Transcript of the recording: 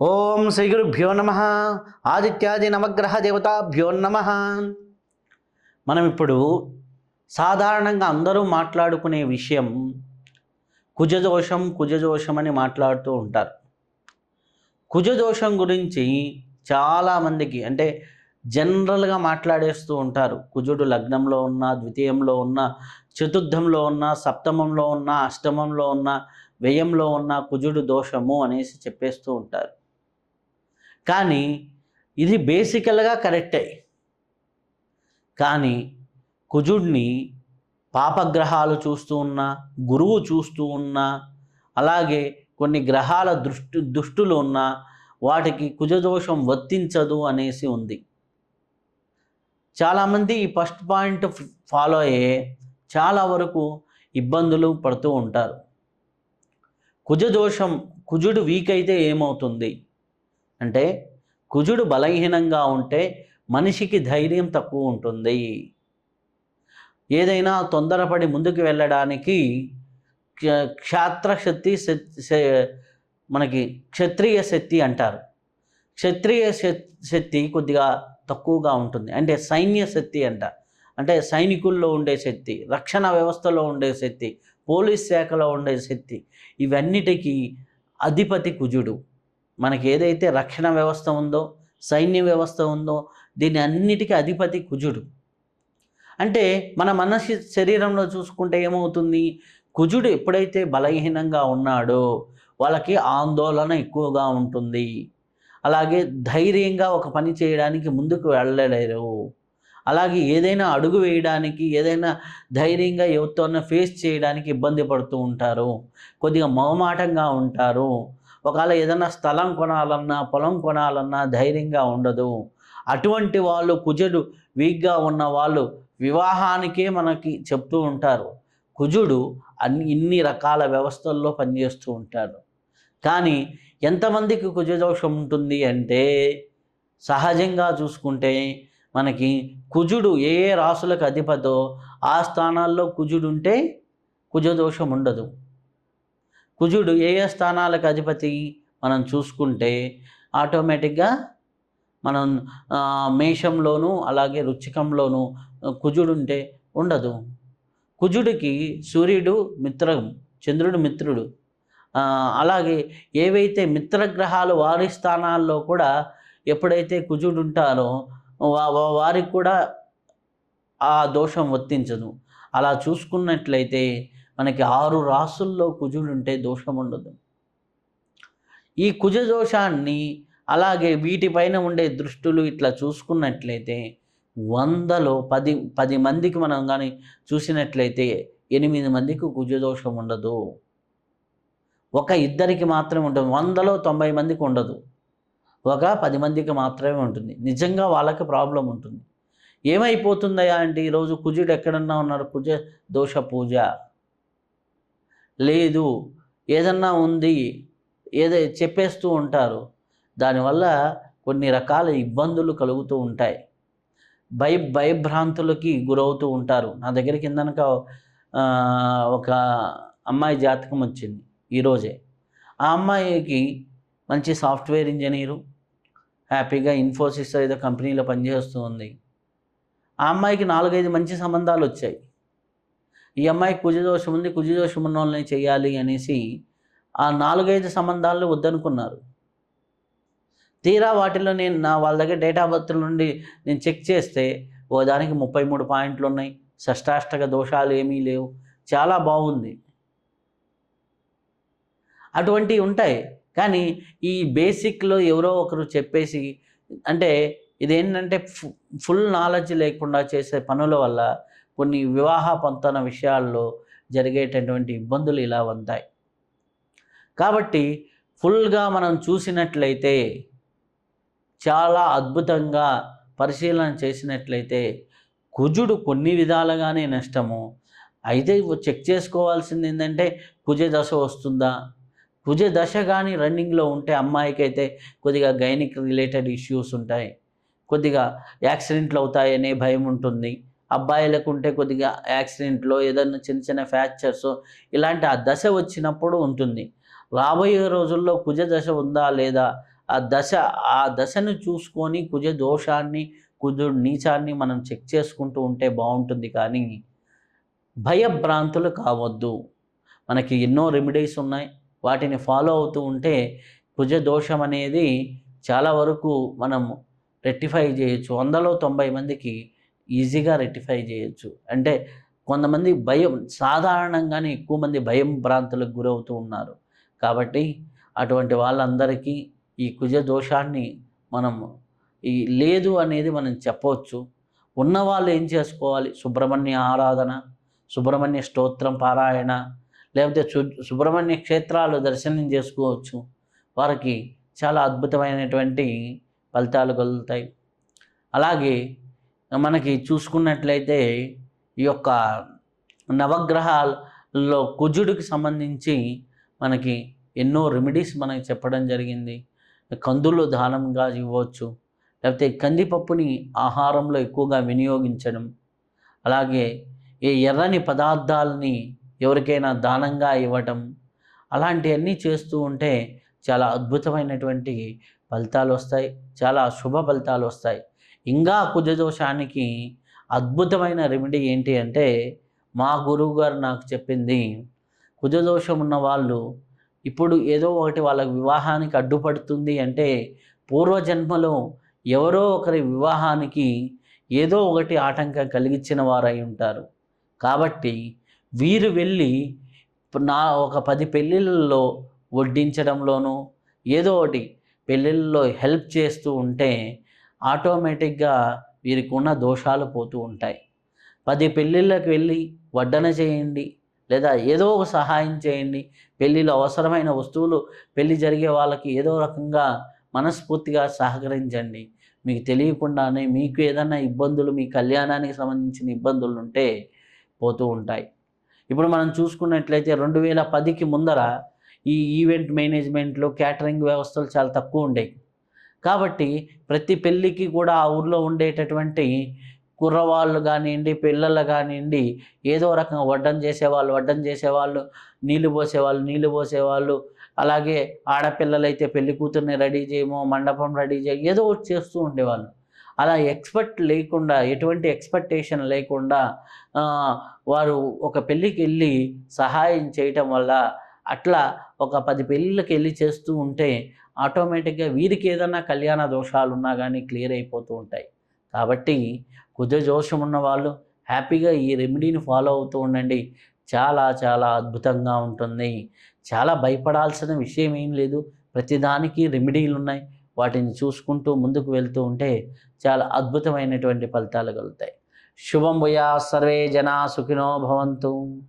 ఓం శ్రీ గురుభ్యో నమ. ఆదిత్యాది నవగ్రహ దేవతాభ్యో నమ. మనం ఇప్పుడు సాధారణంగా అందరూ మాట్లాడుకునే విషయం కుజదోషం కుజదోషం అని మాట్లాడుతూ ఉంటారు. కుజదోషం గురించి చాలామందికి అంటే జనరల్గా మాట్లాడేస్తూ ఉంటారు. కుజుడు లగ్నంలో ఉన్న ద్వితీయంలో ఉన్న చతుర్థంలో ఉన్న సప్తమంలో ఉన్న అష్టమంలో ఉన్న వ్యయంలో ఉన్న కుజుడు దోషము అనేసి చెప్పేస్తూ ఉంటారు. కానీ ఇది బేసికల్గా కరెక్టే. కానీ కుజుడిని పాపగ్రహాలు చూస్తూ ఉన్నా గురువు చూస్తూ ఉన్నా అలాగే కొన్ని గ్రహాల దృష్టి దుష్టులు ఉన్నా వాటికి కుజదోషం వర్తించదు అనేసి ఉంది. చాలామంది ఈ ఫస్ట్ పాయింట్ ఫాలో అయ్యే చాలా వరకు ఇబ్బందులు పడుతూ ఉంటారు. కుజదోషం కుజుడు వీక్ అయితే ఏమవుతుంది? అంటే కుజుడు బలహీనంగా ఉంటే మనిషికి ధైర్యం తక్కువ ఉంటుంది. ఏదైనా తొందరపడి ముందుకు వెళ్ళడానికి క్ష- క్షాత్రశక్తి మనకి క్షత్రియ శక్తి అంటారు. క్షత్రియ శక్తి కొద్దిగా తక్కువగా ఉంటుంది. అంటే సైన్య శక్తి అంట. అంటే సైనికుల్లో ఉండే శక్తి రక్షణ వ్యవస్థలో ఉండే శక్తి పోలీస్ శాఖలో ఉండే శక్తి ఇవన్నిటికీ అధిపతి కుజుడు. మనకి ఏదైతే రక్షణ వ్యవస్థ ఉందో సైన్య వ్యవస్థ ఉందో దీని అన్నిటికీ అధిపతి కుజుడు. అంటే మన మనసు శరీరంలో చూసుకుంటే ఏమవుతుంది? కుజుడు ఎప్పుడైతే బలహీనంగా ఉన్నాడో వాళ్ళకి ఆందోళన ఎక్కువగా ఉంటుంది. అలాగే ధైర్యంగా ఒక పని చేయడానికి ముందుకు వెళ్ళలేరు. అలాగే ఏదైనా అడుగు వేయడానికి ఏదైనా ధైర్యంగా ఎవరితోనైనా ఫేస్ చేయడానికి ఇబ్బంది పడుతూ ఉంటారు. కొద్దిగా మొహమాటంగా ఉంటారు. ఒకవేళ ఏదైనా స్థలం కొనాలన్నా పొలం కొనాలన్నా ధైర్యంగా ఉండదు. అటువంటి వాళ్ళు కుజుడు వీక్గా ఉన్న వాళ్ళు వివాహానికే మనకి చెప్తూ ఉంటారు. కుజుడు అన్ని ఇన్ని రకాల వ్యవస్థల్లో పనిచేస్తూ ఉంటాడు. కానీ ఎంతమందికి కుజదోషం ఉంటుంది అంటే సహజంగా చూసుకుంటే మనకి కుజుడు ఏ ఏ రాసులకు అధిపతో ఆ స్థానాల్లో కుజుడు ఉంటే కుజదోషం ఉండదు. కుజుడు ఏ ఏ స్థానాలకు అధిపతి మనం చూసుకుంటే ఆటోమేటిక్గా మనం మేషంలోనూ మేషంలోను అలాగే రుచికంలోను కుజుడు ఉంటే ఉండదు. కుజుడికి సూర్యుడు మిత్రం చంద్రుడు మిత్రుడు. అలాగే ఏవైతే మిత్రగ్రహాలు వారి స్థానాల్లో కూడా ఎప్పుడైతే కుజుడు ఉంటారో వారికి కూడా ఆ దోషం వర్తించదు. అలా చూసుకున్నట్లయితే మనకి ఆరు రాసుల్లో కుజుడు ఉంటే దోషం ఉండదు ఈ కుజ దోషాన్ని అలాగే వీటిపైన ఉండే దృష్టులు ఇట్లా చూసుకున్నట్లయితే వందలో పది పది మందికి మనం కానీ చూసినట్లయితే ఎనిమిది మందికి కుజదోషం ఉండదు ఒక ఇద్దరికి మాత్రమే ఉంటుంది. వందలో తొంభై మందికి ఉండదు. ఒక పది మందికి మాత్రమే ఉంటుంది. నిజంగా వాళ్ళకి ప్రాబ్లం ఉంటుంది. ఏమైపోతుందయ్యా అంటే ఈరోజు కుజుడు ఎక్కడన్నా ఉన్నారు? కుజ దోష పూజ. లేదు. ఏదన్నా ఉంది ఏదో చెప్పేస్తూ ఉంటారు. దానివల్ల కొన్ని రకాల ఇబ్బందులు కలుగుతూ ఉంటాయి. భయ భయభ్రాంతులకి గురవుతూ ఉంటారు. నా దగ్గర కిందనక ఒక అమ్మాయి జాతకం వచ్చింది ఈరోజే ఆ అమ్మాయికి మంచి సాఫ్ట్వేర్ ఇంజనీరు హ్యాపీగా ఇన్ఫోసిస్ ఏదో కంపెనీలో పనిచేస్తూ ఉంది. ఆ అమ్మాయికి నాలుగైదు మంచి సంబంధాలు వచ్చాయి. ఈ అమ్మాయి కుజదోషం ఉంది కుజదోషం ఉన్న వాళ్ళని చేయాలి అనేసి ఆ నాలుగైదు సంబంధాలను వద్దనుకున్నారు. తీరా వాటిలో నేను నా వాళ్ళ దగ్గర డేట్ ఆఫ్ బర్త్ నుండి నేను చెక్ చేస్తే ఓ దానికి ముప్పై మూడు పాయింట్లు ఉన్నాయి. షష్టాష్టక దోషాలు ఏమీ లేవు. చాలా బాగుంది. అటువంటివి ఉంటాయి. కానీ ఈ బేసిక్లో ఎవరో ఒకరు చెప్పేసి అంటే ఇదేంటంటే ఫు- ఫుల్ నాలెడ్జ్ లేకుండా చేసే పనుల వల్ల కొన్ని వివాహ పొంతన విషయాల్లో జరిగేటటువంటి ఇబ్బందులు ఇలా ఉంటాయి. కాబట్టి ఫుల్గా మనం చూసినట్లయితే చాలా అద్భుతంగా పరిశీలన చేసినట్లయితే కుజుడు కొన్ని విధాలుగానే నష్టము. అయితే చెక్ చేసుకోవాల్సింది ఏంటంటే కుజ దశ వస్తుందా? కుజ దశ కానీ రన్నింగ్లో ఉంటే అమ్మాయికి అయితే కొద్దిగా గైనిక్ రిలేటెడ్ ఇష్యూస్ ఉంటాయి. కొద్దిగా యాక్సిడెంట్లు అవుతాయనే భయం ఉంటుంది. అబ్బాయిలకు ఉంటే కొద్దిగా యాక్సిడెంట్లో ఏదైనా చిన్న చిన్న ఫ్రాక్చర్స్ ఇలాంటి ఆ దశ వచ్చినప్పుడు ఉంటుంది. రాబోయే రోజుల్లో కుజ దశ ఉందా లేదా? ఆ దశ ఆ దశను చూసుకొని కుజ దోషాన్ని కుజుడు నీచాన్ని మనం చెక్ చేసుకుంటూ ఉంటే బాగుంటుంది కానీ భయభ్రాంతులు కావద్దు. మనకి ఎన్నో రెమెడీస్ ఉన్నాయి. వాటిని ఫాలో అవుతూ ఉంటే కుజ దోషం అనేది చాలా వరకు మనం రెక్టిఫై చేయొచ్చు. వందలో తొంభై మందికి ఈజీగా రెక్టిఫై చేయొచ్చు. అంటే కొంతమంది భయం సాధారణంగానే ఎక్కువ మంది భయం భ్రాంతులకు గురవుతూ ఉన్నారు. కాబట్టి అటువంటి వాళ్ళందరికీ ఈ కుజ దోషాన్ని మనం ఈ లేదు అనేది మనం చెప్పవచ్చు. ఉన్నవాళ్ళు ఏం చేసుకోవాలి? సుబ్రహ్మణ్య ఆరాధన సుబ్రహ్మణ్య స్తోత్రం పారాయణ లేకపోతే సుబ్రహ్మణ్య క్షేత్రాలు దర్శనం చేసుకోవచ్చు. వారికి చాలా అద్భుతమైనటువంటి ఫలితాలు కలుగుతాయి. అలాగే మనకి చూసుకున్నట్లయితే ఈ యొక్క నవగ్రహాల్లో కుజుడికి సంబంధించి మనకి ఎన్నో రెమెడీస్ మనకి చెప్పడం జరిగింది. కందులు దానంగా ఇవ్వచ్చు. లేకపోతే కందిపప్పుని ఆహారంలో ఎక్కువగా వినియోగించడం. అలాగే ఈ ఎర్రని పదార్థాలని ఎవరికైనా దానంగా ఇవ్వటం. అలాంటివన్నీ చేస్తూ ఉంటే చాలా అద్భుతమైనటువంటి ఫలితాలు వస్తాయి. చాలా శుభ ఫలితాలు వస్తాయి. ఇంకా కుజదోషానికి అద్భుతమైన రెమెడీ ఏంటి అంటే మా గురువు గారు నాకు చెప్పింది కుజదోషం ఉన్న వాళ్ళు ఇప్పుడు ఏదో ఒకటి వాళ్ళ వివాహానికి అడ్డుపడుతుంది అంటే పూర్వజన్మలో ఎవరో ఒకరి వివాహానికి ఏదో ఒకటి ఆటంకం కలిగించిన వారై ఉంటారు. కాబట్టి వీరు వెళ్ళి నా ఒక పది పెళ్ళిళ్ళలో వడ్డించడంలోనూ ఏదో ఒకటి పెళ్ళిళ్ళలో హెల్ప్ చేస్తూ ఉంటే ఆటోమేటిక్గా వీరికి ఉన్న దోషాలు పోతూ ఉంటాయి. పది పెళ్ళిళ్ళకి వెళ్ళి వడ్డన చేయండి లేదా ఏదో ఒక సహాయం చేయండి. పెళ్ళిలో అవసరమైన వస్తువులు పెళ్ళి జరిగే వాళ్ళకి ఏదో రకంగా మనస్ఫూర్తిగా సహకరించండి. మీకు తెలియకుండానే మీకు ఏదైనా ఇబ్బందులు మీ కళ్యాణానికి సంబంధించిన ఇబ్బందులు ఉంటే పోతూ ఉంటాయి. ఇప్పుడు మనం చూసుకున్నట్లయితే రెండు వేల పదికి ముందర ఈ ఈవెంట్ మేనేజ్మెంట్లో క్యాటరింగ్ వ్యవస్థలు చాలా తక్కువ ఉండేవి. కాబట్టి ప్రతి పెళ్ళికి కూడా ఆ ఊర్లో ఉండేటటువంటి కుర్రవాళ్ళు కానివ్వండి పిల్లలు కానివ్వండి ఏదో రకంగా వడ్డం చేసేవాళ్ళు వడ్డం చేసేవాళ్ళు నీళ్ళు పోసేవాళ్ళు నీళ్ళు పోసేవాళ్ళు అలాగే ఆడపిల్లలైతే పెళ్ళి కూతుర్ని రెడీ చేయమో మండపం రెడీ చేయ ఏదో ఒకటి చేస్తూ ఉండేవాళ్ళు. అలా ఎక్స్పెక్ట్ లేకుండా ఎటువంటి ఎక్స్పెక్టేషన్ లేకుండా వారు ఒక పెళ్ళికి వెళ్ళి సహాయం చేయటం వల్ల అట్లా ఒక పది పెళ్ళిళ్ళకి వెళ్ళి చేస్తూ ఉంటే ఆటోమేటిక్గా వీరికి ఏదైనా కళ్యాణ దోషాలు ఉన్నా కానీ క్లియర్ అయిపోతూ ఉంటాయి. కాబట్టి కుజ దోషం ఉన్న వాళ్ళు హ్యాపీగా ఈ రెమెడీని ఫాలో అవుతూ ఉండండి. చాలా చాలా అద్భుతంగా ఉంటుంది. చాలా భయపడాల్సిన విషయం ఏం లేదు. ప్రతిదానికి రెమెడీలు ఉన్నాయి. వాటిని చూసుకుంటూ ముందుకు వెళ్తూ ఉంటే చాలా అద్భుతమైనటువంటి ఫలితాలు కలుగుతాయి. శుభం భూయా సర్వే జనా సుఖినో భవంతు.